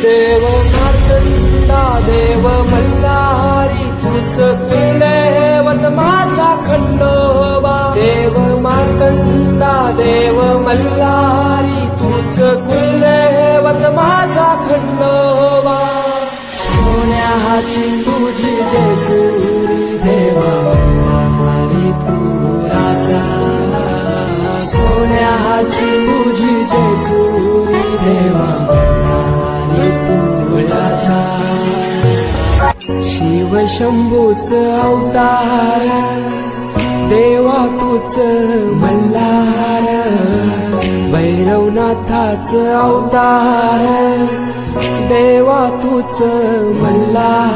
देव मार्तंडा देव मल्हारी तुझ कुलदैवत माझा खंडोबा. देव मार्तंडा देव मल्हारी तुझ कुलदैवत माझा खंडोबा. सोन्याची तुझी जेजुरी देवा मल्हारी तू राजा सोन्याची शिव शंभूच अवतार देवा तुझ मल्हार भैरवनाथाच अवतार देवा तुझ मल्हार.